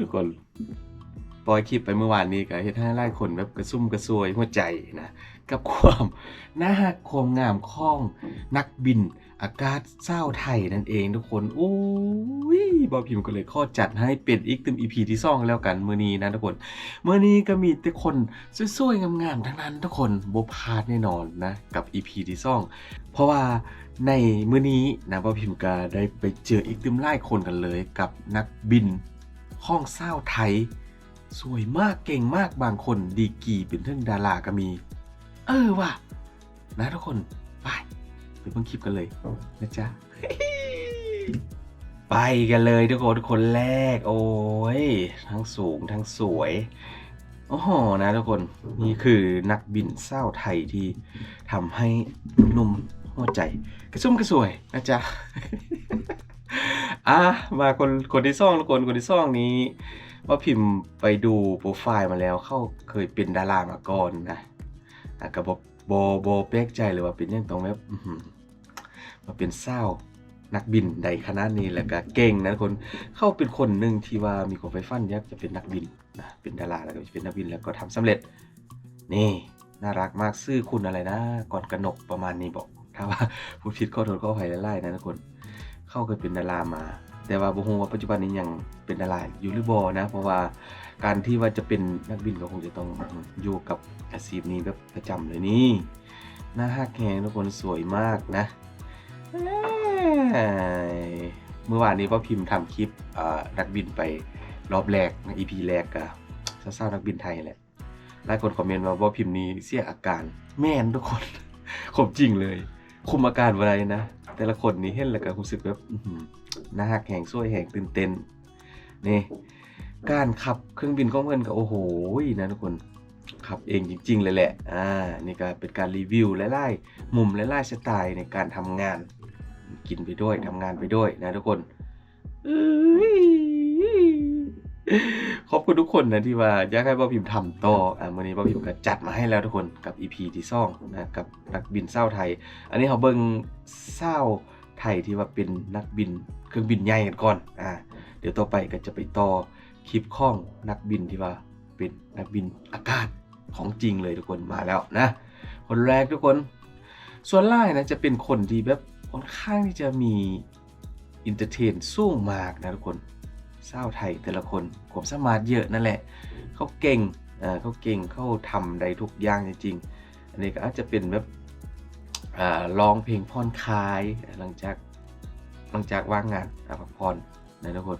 ทุกคนปล่อยคลิปไปเมื่อวานนี้ก็เฮ็ดให้หลายคนแบบกระซุ่มกระซวยหัวใจนะกับความน่าฮักความงามของ นักบิน อากาศเศร้าไทยนั่นเองทุกคน โอ้ยบอพิมก็เลยข้อจัดให้เป็นอีกตึมอีพีที่ซ่องแล้วกันเมื้อนี้นะทุกคนเมื้อนี้ก็มีแต่คนสวยๆงามๆทั้งนั้นทุกคนบพาดแน่นอนนะ กับอีพีที่ซ่อง เพราะว่าในมื้อนี้นะบอพิมก็ได้ไปเจออีกตึมหลายคนกันเลย กับนักบิน ห้องเศร้าไทย สวยมากเก่งมากบางคนดีกีเป็นเรื่องดาราก็มี เออว่ะ นะทุกคนไปไปเบิ่งคลิปกันเลยนะจ๊ะไปกันเลยทุกคนคนแรก โอ้ย ทั้งสูงทั้งสวยโอ้โหนะทุกคนนี่คือนักบินเศร้าไทยที่ทำให้หนุ่มหัวใจ กระซุ่มกระสวยนะจ๊ะ อะมาคนคนที่ซ่องทุกคนคนที่ซ่องนี้ว่าพิมพ์ไปดูโปรไฟล์มาแล้ว เข้าเคยเป็นดารามาก่อนนะอะกับบโบโบเป๊กใจเลยว่าเป็นยังตรงแบบมาเป็นเศร้านักบินใดขนาดนี้แล้วก็เก่งนะคนเข้าเป็นคนหนึ่งที่ว่ามีความไฟฟันอยากจะเป็นนักบินนะเป็นดาราแล้วก็เป็นนักบินแล้วก็ทำสำเร็จ นี่น่ารักมากซื่อคุณอะไรนะ ก่อนกระหนกประมาณนี้บอก ถ้าว่าพูดผิดก็โทษก็อภัยไล่ๆนะทุกคน เข้าเคยเป็นดารามา แต่ว่าบ่ฮู้ว่าปัจจุบันนี้ยังเป็นดาราอยู่หรือบ่นะ เพราะว่าการที่ว่าจะเป็นนักบินก็คงจะต้องอยู่กับอาชีพนี้แบบประจำเลยนี่หน้าฮักแฮงทุกคนสวยมากนะเมื่อวานนี้พ่อพิมพ์ทำคลิปนักบินไปรอบแรกใน EP แรกกับเศร้าๆนักบินไทยแหละหลายคนคอมเมนต์ว่าพ่อพิมพ์นี้เสียอาการ แม่นทุกคนคมจริงเลย คุมอาการอะไรนะ แต่ละคนนี่เห็นแล้วก็รู้สึกแบบน้าหักแหงสวยแหงตื่นเต้นนี่การขับเครื่องบินของเพื่อนก็โอ้โหนะทุกคนขับเองจริง ๆ เลยแหละ อ่า นี่ก็เป็นการรีวิวไล่ๆมุมไล่ๆสไตล์ในการทำงาน กินไปด้วยทำงานไปด้วยนะทุกคนอ ขอบคุณทุกคนนะที่ว่าอยากให้ป้าพิมพ์ทำต่ออ่าวันนี้ป้าพิมพ์ก็จัดมาให้แล้วทุกคนกับ EP ที่ซ่องนะกับนักบินเศร้าไทย อันนี้เขาเบิ่งเศร้าไทยที่ว่าเป็นนักบินเครื่องบินใหญ่กันก่อนอ่าเดี๋ยวต่อไปก็จะไปต่อคลิปข้องนักบินที่ว่าเป็นนักบินอากาศของจริงเลยทุกคนมาแล้วนะ คนแรกทุกคน ส่วนไล่นะจะเป็นคนที่แบบค่อนข้างที่จะมีอินเตอร์เทนสูงมากนะทุกคน เศร้าวไทยแต่ละคน ผมสมารถเยอะนั่นแหละ เขาเก่งเขาเก่งเขาทำได้ทุกอย่างจริงๆ อันนี้ก็อาจจะเป็นแบบร้องเพลงผ่อนคลายหลังจากหลังจากว่างงานอะพักผ่อนนะทุกคน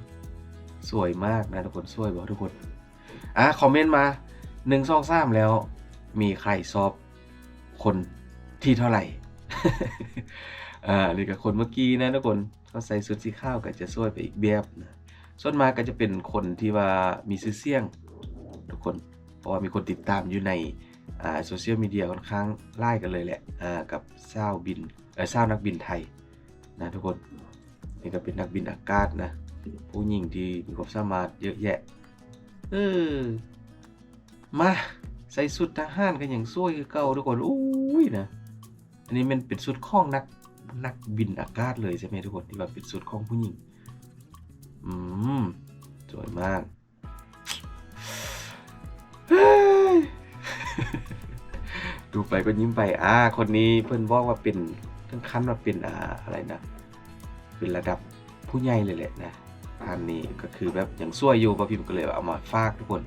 สวยมากนะทุกคนสวยบอกทุกคนอะคอมเมนต์มาหนึ่งสองสามแล้ว มีใครสอบคนที่เท่าไหร่อ่านี่กับคนเมื่อกี้นะทุกคนเขาใส่ชุดสีขาวก็จะสวยไปอีกแบบนะ ส่วนมากก็จะเป็นคนที่ว่ามีชื่อเสียง ทุกคน เพราะว่ามีคนติดตามอยู่ในอ่าโซเชียลมีเดียค่อนข้างไล่กันเลยแหละอ่ากับเศร้าวบินเออศร้าวนักบินไทยนะทุกคนนี่ก็เป็นนักบินอากาศนะผู้หญิงที่มีความสามารถเยอะแยะเออมาใส่สุดทหารกันอย่างสวยคือเก่าทุกคนอุ้ยนะอันนี้มันเป็นสุดข้องนักนักบินอากาศเลยใช่ไหมทุกคนที่แบบเป็นสุดข้องผู้หญิง อืม สวยมากดูไปก็ยิ้มไป อ่า คนนี้เพื่อนบอกว่าเป็นทั้งขั้นว่าเป็นอ่าอะไรนะ เป็นระดับผู้ใหญ่เลยแหละนะท่านนี้ก็คือแบบอย่างช่วยอยู่ป้าพิมพ์ก็เลยเอามาฝากทุกคน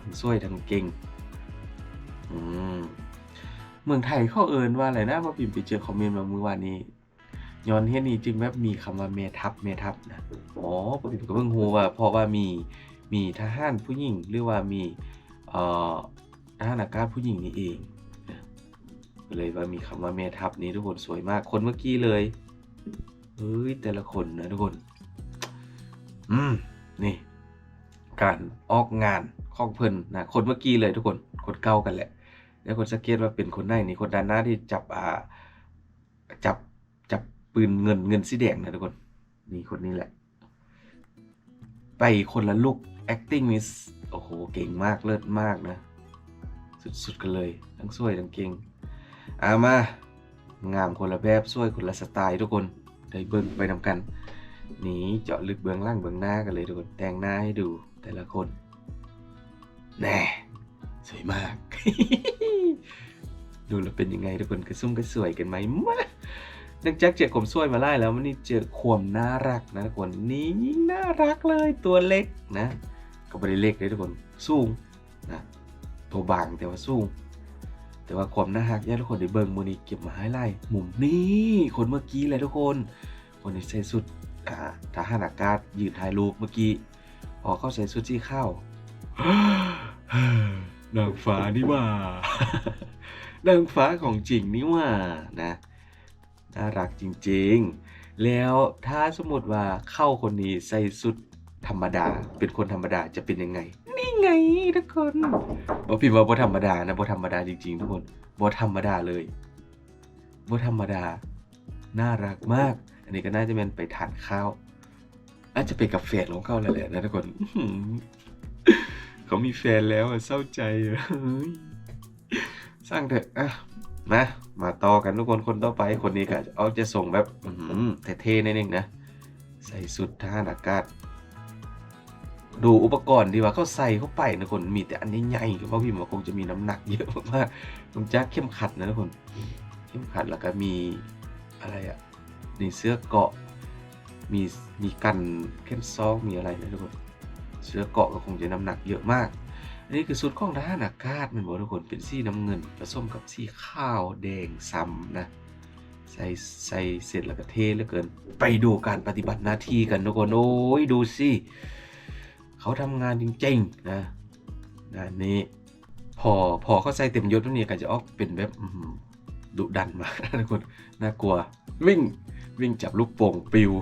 ทั้งช่วยทั้งเก่ง อืม เมืองไทยเขาเอินว่าอะไรนะป้าพิมพ์ไปเจอคอมเมนต์มาเมื่อวานนี้ ย้อนเฮ็ดนี้จึงแบบมีคำว่าเมทัพเมทัพนะอ๋อป้าพิมก็เพิ่งรู้ว่าเพราะว่ามีมีทหารผู้หญิงหรือว่ามีเอ่อทหารอากาศผู้หญิงนี่เองเลยว่ามีคำว่าเมทัพนี้ทุกคนสวยมากคนเมื่อกี้เลยเฮ้ยแต่ละคนนะทุกคน อืมนี่ การออกงานของเพิ่นนะคนเมื่อกี้เลยทุกคนคนเก่ากันแหละแล้วคนสเกตว่าเป็นคนไหนนี่คนด้านหน้าที่จับอ่า ปืนเงินเงินสีแดงนะทุกคนนี่คนนี้แหละ ไปคนละลุก acting นี่โอ้โห เก่งมากเลิศมากนะ สุดๆกันเลย ทั้งสวยทั้งเก่งอามา งามคนละแบบสวยคนละสไตล์ทุกคนได้เบิ่งไปนำกัน นี่เจาะลึกเบื้องล่างเบื้องหน้ากันเลยทุกคนแต่งหน้าให้ดูแต่ละคนแน่สวยมาก ดูแล้วเป็นยังไงทุกคนกระซุ่มกระสวยกันไหมมาห ลังแจากเจอผมสวยมาไล่แล้วมันนี่เจอควมน่ารักนะทุกคนนี่น่ารักเลยตัวเล็กนะ ก็ไม่ได้เล็กเลยทุกคนสูงนะตัวบางแต่ว่าสูงแต่ว่าความน่ารักย่าทุกคนได้เบิ่งมือนี้เก็บมาให้ไล่มุมนี่คนเมื่อกี้เลยทุกคนคนที่ใส่สุดอ่าทหารอากาศยืนถ่ายรูปเมื่อกี้พอกเข้าใส่สุดที่เข้านางฟ้านี่ว่า นางฟ้าของจริงนี่ว่านะ น่ารักจริงๆ แล้วถ้าสมมติว่าเข้าคนนี้ใส่สุดธรรมดา เป็นคนธรรมดาจะเป็นยังไง นี่ไงทุกคนบอกพิมพ์ว่าบ่ธรรมดานะบ่ธรรมดาจริงๆ ทุกคนบ่ธรรมดาเลยบ่ธรรมดา น่ารักมาก อันนี้ก็น่าจะเป็นไปทานข้าวอาจจะเป็นกับแฟนของเขาแล้วแหละนะทุกคนเขามีแฟนแล้วเศร้าใจสร้างเถอะอะ มามาต่อกันทุกคนคนต่อไปคนนี้ก็เอาจะส่งแบบอืเท่ๆนิดนึงนะ ใส่สุดทหารอากาศ ดูอุปกรณ์ที่ว่าเขาใส่เข้าไปนะคนมีแต่อันใหญ่ๆเพราะพี่มันคงจะมีน้ำหนักเยอะมากๆต้องจักเข้มขัดนะทุกคน เข้มขัดแล้วก็มีอะไรอะมีเสื้อเกาะมีมีกันเข้มซองมีอะไรนะทุกคนเสื้อเกาะก็คงจะน้ำหนักเยอะมาก อันนี้คือสุดของทหารอากาศมันบอกทุกคนเป็นสีน้ำเงินผสมกับสีข้าวแดงซ้ำนะใส่ใส่เสร็จแล้วก็เทเหลือเกิน ไปดูการปฏิบัติหน้าที่กันทุกคนโอ้ยดูสิเขาทำงานจริงๆนะงานนี้พอพอเขาใส่เต็มยศตัวนี้ก็จะออกเป็นแบบดุดันมากนะทุกคนน่ากลัววิ่งวิ่งจับลูกโป่งปิว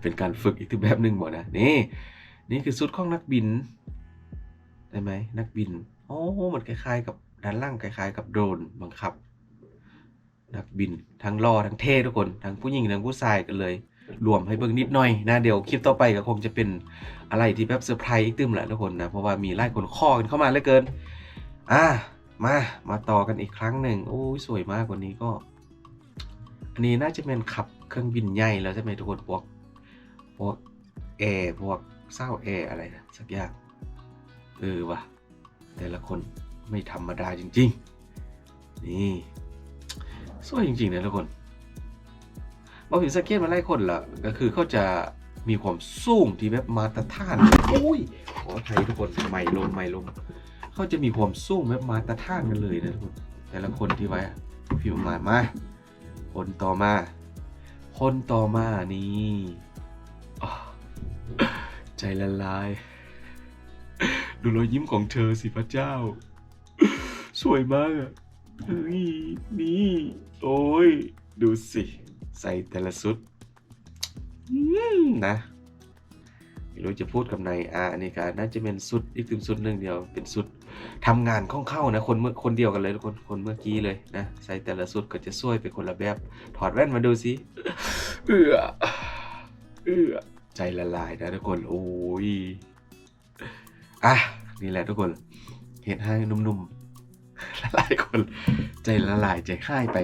เป็นการฝึกอีกทีแบบหนึ่งบอกนะนี่นี่คือชุดของนักบิน ได้ไหมนักบินโอ้มันคล้ายๆ กับด้านล่างคล้ายๆ กับโดรนบังคับ นักบินทั้งรอทั้งเท่ทุกคนทั้งผู้หญิงทั้งผู้ชายกันเลย รวมให้เบิ่งนิดหน่อยนะเดี๋ยวคลิปต่อไปก็คงจะเป็นอะไรที่แบบเซอร์ไพรส์อีกตึมแหละทุกคนนะเพราะว่ามีไล่คนข้อกันเข้ามาเหลือเกินอะมามาต่อกันอีกครั้งหนึ่งโอ้ยสวยมากกว่านี้ก็ อันนี้น่าจะเป็นขับเครื่องบินใหญ่แล้วใช่ไหมทุกคนพวกพวกแอร์พวกเศร้าแอร์อะไรนะสักอย่าง เออว่ะแต่ละคนไม่ธรรมดาจริง ๆ นี่สวยจริงๆนะทุกคนบอผิวสเก็ตมาไล่คนละก็คือเขาจะมีความสูงที่แบบมาตรฐานอุ้ยขออภัยทุกคนไม่ลงไม่ลงเขาจะมีความสูงแบบมาตรฐานกันเลยนะทุกคนแต่ละคนที่ไว้ผิวมามาคนต่อมา คนต่อมานี่ใจละลาย ดูรอยยิ้มของเธอสิพระเจ้า สวยมากอะเฮ้ยนี่ โอ้ย ดูสิ ใส่แต่ละชุดนะไม่รู้จะพูดกับไหนอะอันนี้ก็น่าจะเป็นสุดอีกถึงสุดหนึ่งเดียว เป็นสุดทำงานข้องเข้านะ คนเมื่อคนเดียวกันเลยคนคนเมื่อกี้เลยนะใส่แต่ละสุดก็จะสวยไปคนละแบบ ถอดแว่นมาดูสิเอือเอือใจละลายนะทุกคน โอ้ย อะนี่แหละทุกคน เห็นให้นุ่มๆหลายคน ใจละลายใจค่ายไป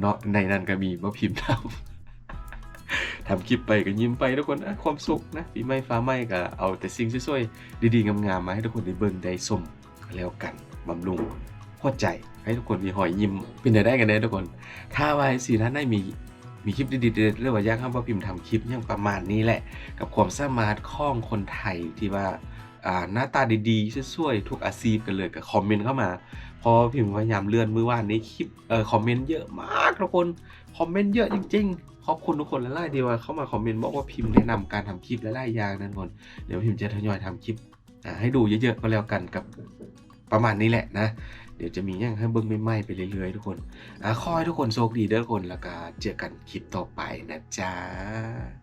เนาะในนั้นก็มีมาพิมพ์ทำทำคลิปไปก็ยิ้มไปทุกคนอะความสุขนะปีใหม่ฟ้าใหม่ก็เอาแต่สิ่งสวยๆดีๆงามๆมาให้ทุกคนได้เบิ่งได้ชมแล้วกันบำรุงหัวใจให้ทุกคนมีหอยยิ้มเป็นได้ได้กันได้ทุกคน ถ้าว่าสี่ท่านได้มีมีคลิปดีๆเรื่องว่ายากให้พ่อพิมพ์ทำคลิปอย่างประมาณนี้แหละ กับความสามารถของคนไทยที่ว่า หน้าตาดีๆสวยๆทุกอาชีพกันเลยก็คอมเมนต์เข้ามาพอพิมพ์พยายามเลื่อนมือว่านนี้คลิปเอ่อคอมเมนต์เยอะมากทุกคนคอมเมนต์เยอะจริงๆขอบคุณทุกคนหลายๆเดียวว่าเข้ามาคอมเมนต์บอกว่าพิมพ์แนะนำการทำคลิปหลายๆอย่างนั่นคนเดี๋ยวพิมพ์จะทยอยทำคลิปให้ดูเยอะๆก็แล้วกันกับประมาณนี้แหละนะ เดี๋ยวจะมีอย่างให้เบิ้งใหม่ๆไปเรื่อยๆ ทุกคนอ่าขอให้ทุกคนโชคดีเด้อทุกคนแล้วก็เจอกันคลิปต่อไปนะจ๊ะ